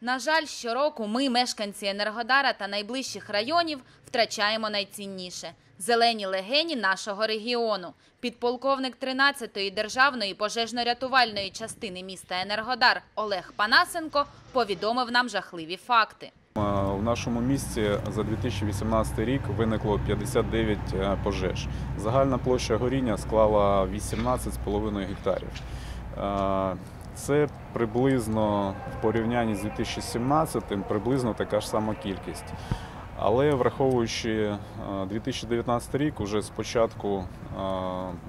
На жаль, щороку ми, мешканці Енергодара та найближчих районів, втрачаємо найцінніше зелені легені нашого регіону. Підполковник 13-ї державної пожежно-рятувальної частини міста Енергодар Олег Панасенко повідомив нам жахливі факти. Е, У нашому місті за 2018 рік виникло 59 е, пожеж. Загальна площа горіння склала 18,5 гектарів. Е, Це приблизно в порівнянні з 2017 приблизно така ж сама кількість. Але враховуючи е, 2019 рік, уже з початку е,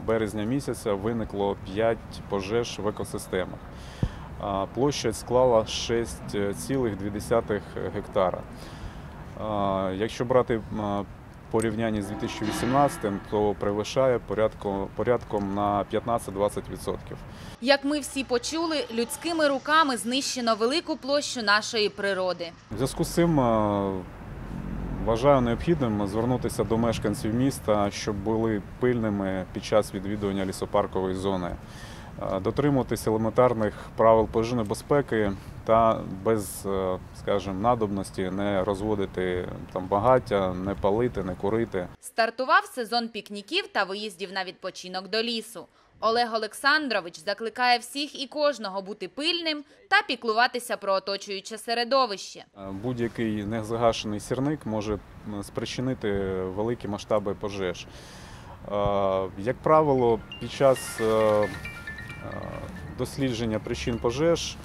березня місяця виникло 5 пожеж в екосистемах. Площа склала 6,2 гектара. Якщо брати порівняння з 2018, то перевищає порядком, порядком на 15-20%. Як ми всі почули, людськими руками знищено велику площу нашої природи. В зв'язку з цим вважаю необхідним звернутися до мешканців міста, щоб були пильними під час відвідування лісопаркової зони, дотримуватися елементарних правил пожежної безпеки та без, е, скажімо, надобності не розводити там багаття, не палити, не курити. Стартував сезон пікніків та виїздів на відпочинок до лісу. Олег Олександрович закликає всіх і кожного бути пильним та піклуватися про оточуюче середовище. Е, Будь-який незагашений сірник може спричинити великі масштаби пожеж. Е, Як правило, під час е, е, дослідження причин пожеж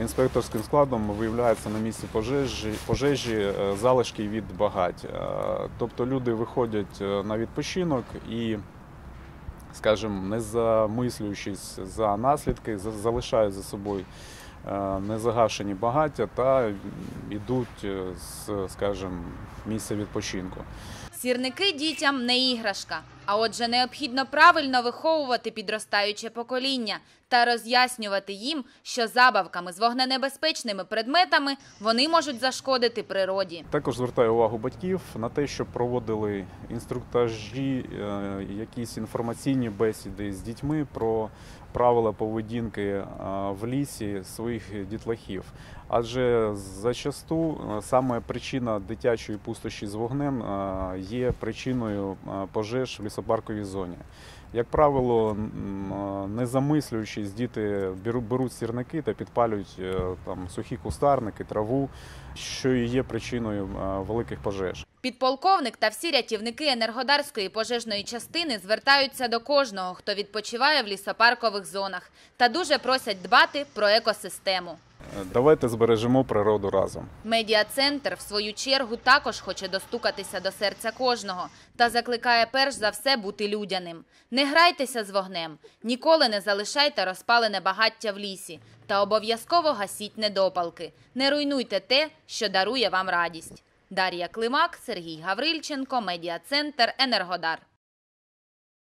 інспекторським складом виявляється на місці пожежі, пожежі е, залишки від багать. Е, Тобто люди виходять е, на відпочинок і, скажімо, не замислюючись за наслідки, за- залишають за собою е, незагашені багаття та йдуть е, з, скажімо, місця відпочинку. Сірники дітям не іграшка, а отже, необхідно правильно виховувати підростаюче покоління та роз'яснювати їм, що забавками з вогненебезпечними предметами вони можуть зашкодити природі. Також звертаю увагу батьків на те, щоб проводили інструктажі, е, якісь інформаційні бесіди з дітьми про правила поведінки е, в лісі своїх дітлахів. Адже зачасту е, саме причина дитячої пустощі з вогнем є причиною пожеж в лісопарковій зоні. Як правило, не замислюючись, діти беру- беруть сірники та підпалюють е, там сухі кустарники, траву, що і є причиною е, великих пожеж. Підполковник та всі рятівники Енергодарської пожежної частини звертаються до кожного, хто відпочиває в лісопаркових зонах, та дуже просять дбати про екосистему. Давайте збережемо природу разом. Медіа-центр, в свою чергу, також хоче достукатися до серця кожного та закликає перш за все бути людяним. Не грайтеся з вогнем, ніколи не залишайте розпалене багаття в лісі та обов'язково гасіть недопалки. Не руйнуйте те, що дарує вам радість. Дар'я Климак, Сергій Гаврильченко, Медіа-центр, Енергодар.